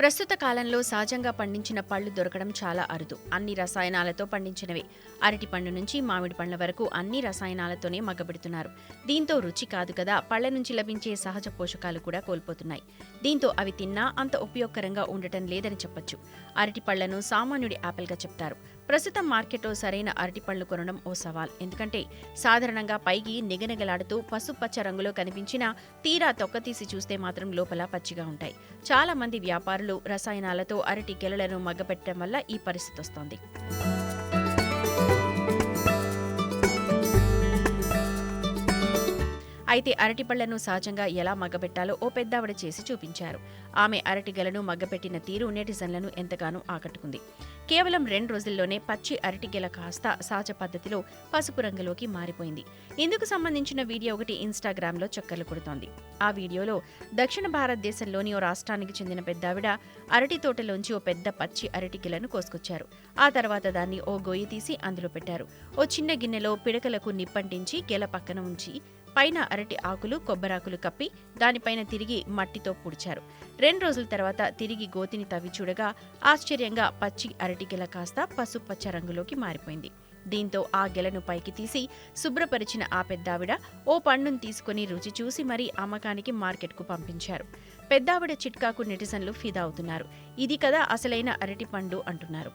ప్రస్తుత కాలంలో సహజంగా పండించిన పళ్ళు దొరకడం చాలా అరుదు. అన్ని రసాయనాలతో పండించినవే. అరటి పండు నుంచి మామిడి పండ్ల వరకు అన్ని రసాయనాలతోనే మగ్గబెడుతున్నారు. దీంతో రుచి కాదు కదా పళ్ళ నుంచి లభించే సహజ పోషకాలు కూడా కోల్పోతున్నాయి. దీంతో అవి తిన్నా అంత ఉపయోగకరంగా ఉండటం లేదని చెప్పొచ్చు. అరటి పళ్ళను సామాన్యుడి యాపిల్గా చెప్తారు. ప్రస్తుతం మార్కెట్లో సరైన అరటి పళ్ళు కొనడం ఓ సవాల్. ఎందుకంటే సాధారణంగా పైకి నిగనిగలాడుతూ పసుపచ్చ రంగులో కనిపించినా తీరా తొక్కతీసి చూస్తే మాత్రం లోపల పచ్చిగా ఉంటాయి. చాలా మంది వ్యాపారులు రసాయనాలతో అరటి గెలలను మగ్గపెట్టడం వల్ల ఈ పరిస్థితి వస్తోంది. అయితే అరటి పళ్ళను సహజంగా ఎలా మగ్గబెట్టాలో ఓ పెద్దావిడ చేసి చూపించారు. ఆమె అరటి గెలను మగ్గపెట్టిన తీరు నెటిజన్లను ఎంతగానో ఆకట్టుకుంది. కేవలం రెండు రోజుల్లోనే పచ్చి అరటి గెల కాస్త సహజ పద్ధతిలో పసుపు రంగులోకి మారిపోయింది. ఇందుకు సంబంధించిన వీడియో ఒకటి ఇన్స్టాగ్రామ్లో చక్కర్లు కొడుతోంది. ఆ వీడియోలో దక్షిణ భారతదేశంలోని ఓ రాష్ట్రానికి చెందిన పెద్దావిడ అరటి తోటలోంచి ఓ పెద్ద పచ్చి అరటి గెలను కోసుకొచ్చారు. ఆ తర్వాత దాన్ని ఓ గొయ్యి తీసి అందులో పెట్టారు. ఓ చిన్న గిన్నెలో పిడకలకు నిప్పంటించి గెల పక్కన ఉంచి పైన అరటి ఆకులు కొబ్బరాకులు కప్పి దానిపైన తిరిగి మట్టితో పూడ్చారు. రెండు రోజుల తర్వాత తిరిగి గోతిని తవ్వి చూడగా ఆశ్చర్యంగా పచ్చి అరటి గెల కాస్త పసుపచ్చ రంగులోకి మారిపోయింది. దీంతో ఆ గెలను పైకి తీసి శుభ్రపరిచిన ఆ పెద్దావిడ ఓ పండును తీసుకుని రుచి చూసి మరీ అమ్మకానికి మార్కెట్కు పంపించారు. పెద్దావిడ చిట్కాకు నెటిజన్లు ఫిదా అవుతున్నారు. ఇది కదా అసలైన అరటి పండు అంటున్నారు.